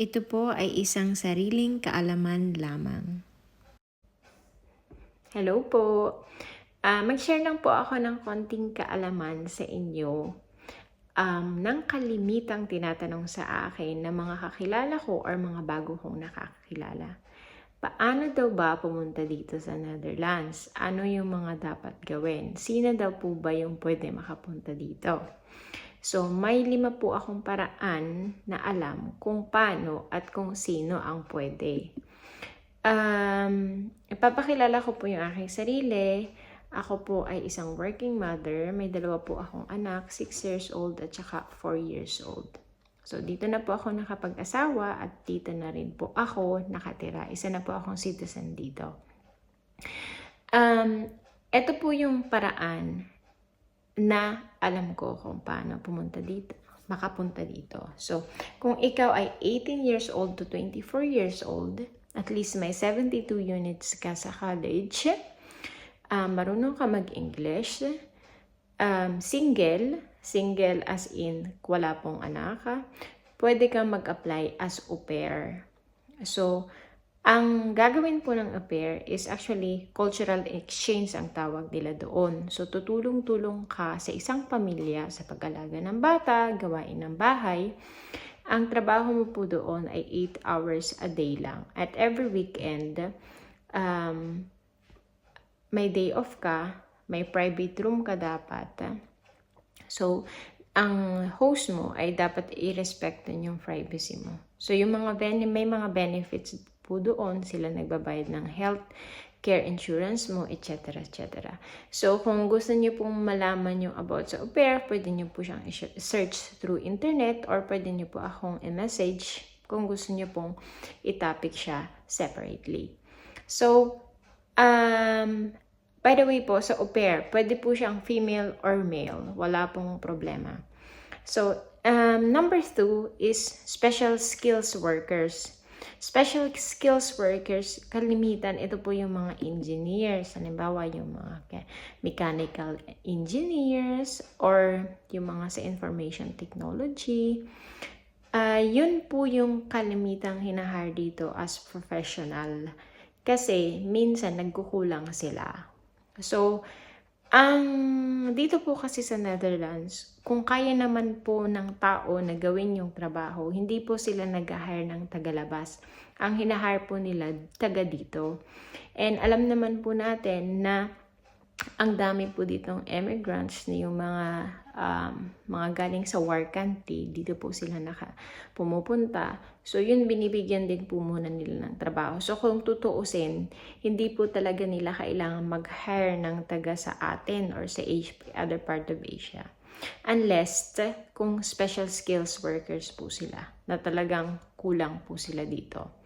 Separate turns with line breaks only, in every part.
Ito po ay isang sariling kaalaman lamang.
Hello po. Ah, mag-share lang po ako ng konting kaalaman sa inyo um, ng kalimitang tinatanong sa akin ng mga kakilala ko or mga bago kong nakakilala. Paano daw ba pumunta dito sa Netherlands? Ano yung mga dapat gawin? Sino daw po ba yung pwede makapunta dito? So, may lima po akong paraan na alam kung paano at kung sino ang pwede. Um, ipapakilala ko po yung aking sarili. Ako po ay isang working mother. May dalawa po akong anak, 6 years old at saka 4 years old. So, dito na po ako nakapag-asawa at dito na rin po ako nakatira. Isa na po akong citizen dito. Um, ito po yung paraan na alam ko kung paano pumunta dito, makapunta dito. So, kung ikaw ay 18 years old to 24 years old, at least may 72 units ka sa college, um, marunong ka mag-English, um, single, single as in wala pong anak, pwede kang mag-apply as au pair. So, ang gagawin po ng au pair is actually cultural exchange ang tawag nila doon. So, tutulong-tulong ka sa isang pamilya sa pag-alaga ng bata, gawain ng bahay. Ang trabaho mo po doon ay 8 hours a day lang. At every weekend, um, may day off ka, may private room ka dapat. So, ang host mo ay dapat i-respect yung privacy mo. So, yung mga ben- may mga benefits po doon, sila nagbabayad ng health care insurance mo, etc. etc. So, kung gusto niyo pong malaman yung about sa au pair, pwede niyo po siyang search through internet or pwede niyo po akong i-message kung gusto niyo pong i-topic siya separately. So, um, by the way po, sa au pair, pwede po siyang female or male. Wala pong problema. So, um, number two is special skills workers. Special skills workers, kalimitan, ito po yung mga engineers. Halimbawa, yung mga mechanical engineers or yung mga sa information technology. Uh, yun po yung kalimitang hinahar dito as professional. Kasi minsan nagkukulang sila. So, ang dito po kasi sa Netherlands, kung kaya naman po ng tao na gawin yung trabaho, hindi po sila nag-hire ng tagalabas. Ang hinahire po nila taga dito. And alam naman po natin na ang dami po ditong immigrants na yung mga um, mga galing sa war country, dito po sila naka pumupunta. So yun binibigyan din po muna nila ng trabaho. So kung tutuusin, hindi po talaga nila kailangan mag-hire ng taga sa atin or sa other part of Asia. Unless kung special skills workers po sila, na talagang kulang po sila dito.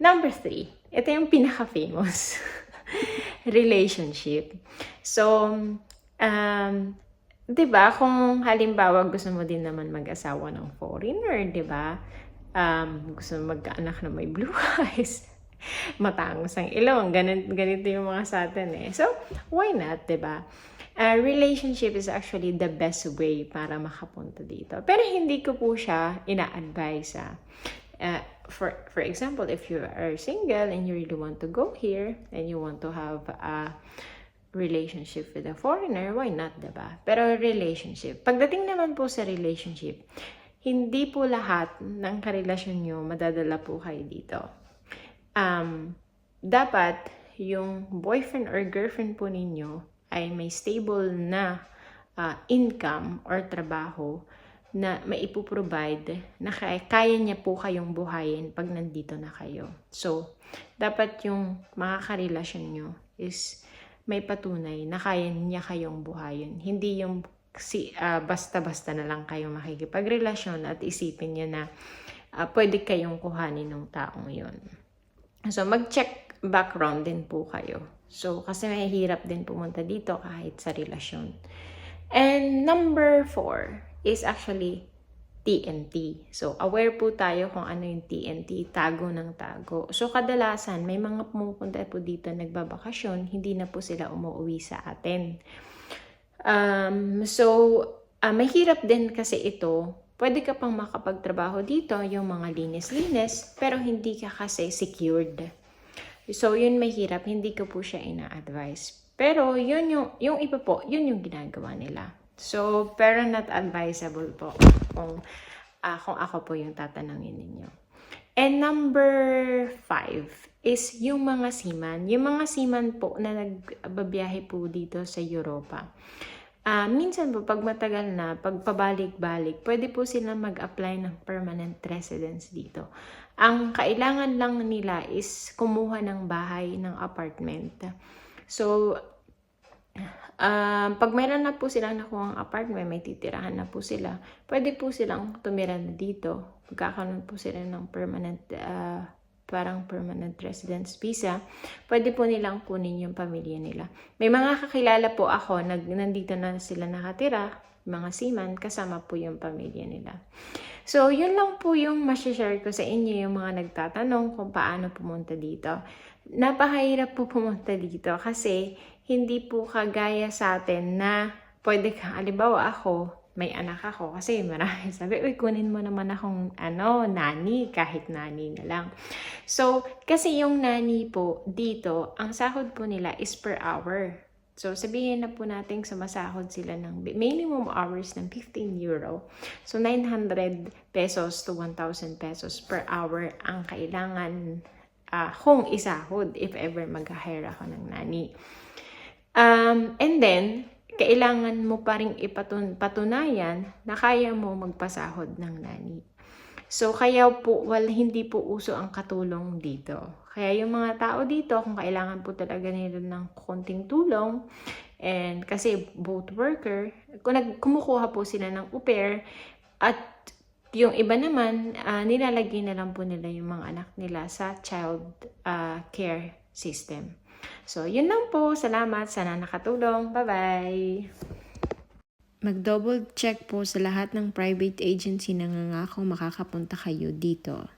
Number three, ito yung pinaka-famous. relationship. So, um, 'di ba, kung halimbawa gusto mo din naman mag-asawa ng foreigner, 'di ba? Um, gusto mo magkaanak na may blue eyes, matangos ang ilong, ganito, ganito yung mga sa atin eh. So, why not, 'di ba? Uh, relationship is actually the best way para makapunta dito. Pero hindi ko po siya ina-advise ah. Uh, for for example, if you are single and you really want to go here and you want to have a relationship with a foreigner, why not, 'di ba? Pero relationship. Pagdating naman po sa relationship, hindi po lahat ng karelasyon nyo madadala po kayo dito. Um, dapat yung boyfriend or girlfriend po ninyo ay may stable na uh, income or trabaho na maipoprovide na kaya, kaya niya po kayong buhayin pag nandito na kayo. So, dapat yung mga karelasyon nyo is may patunay na kaya niya kayong buhayin. Hindi yung si, uh, basta-basta na lang kayo makikipagrelasyon at isipin niya na uh, pwede kayong kuhanin ng taong yon. So, mag-check background din po kayo. So, kasi mahihirap din pumunta dito kahit sa relasyon. And number four, is actually TNT. So, aware po tayo kung ano yung TNT, tago ng tago. So, kadalasan, may mga pumupunta po dito nagbabakasyon, hindi na po sila umuwi sa atin. Um, so, uh, mahirap din kasi ito pwede ka pang makapagtrabaho dito, yung mga linis-linis, pero hindi ka kasi secured. So, yun mahirap, hindi ko po siya ina-advise. Pero, yun yung, yung iba po, yun yung ginagawa nila. So, pero not advisable po kung, ah, kung ako po yung tatanungin ninyo. And number five is yung mga seaman. Yung mga seaman po na nagbabiyahe po dito sa Europa. Ah, minsan po, pag matagal na, pag pabalik-balik, pwede po sila mag-apply ng permanent residence dito. Ang kailangan lang nila is kumuha ng bahay, ng apartment. So, um, pag mayroon na po silang nakuha apartment, may titirahan na po sila, pwede po silang tumira dito. Magkakaroon po sila ng permanent, ah, parang permanent residence visa, pwede po nilang kunin yung pamilya nila. May mga kakilala po ako, nag, nandito na sila nakatira, mga seaman, kasama po yung pamilya nila. So, yun lang po yung masashare ko sa inyo, yung mga nagtatanong kung paano pumunta dito. Napakahirap po pumunta dito kasi hindi po kagaya sa atin na pwede ka, alimbawa ako, may anak ako kasi marami sabi, uy, kunin mo naman akong ano, nani, kahit nani na lang. So, kasi yung nani po dito, ang sahod po nila is per hour. So, sabihin na po natin sumasahod sila ng minimum hours ng 15 euro. So, 900 pesos to 1,000 pesos per hour ang kailangan ah, kung isahod if ever mag-hire ako ng nani. Um, and then, kailangan mo pa rin ipatun patunayan na kaya mo magpasahod ng nani. So, kaya po, well, hindi po uso ang katulong dito. Kaya yung mga tao dito, kung kailangan po talaga nila ng konting tulong, and kasi both worker, kung nag, kumukuha po sila ng au pair, at yung iba naman, ah, nilalagay na lang po nila yung mga anak nila sa child ah, care system. So, yun lang po. Salamat. Sana nakatulong. Bye-bye!
Mag-double check po sa lahat ng private agency na ngangako makakapunta kayo dito.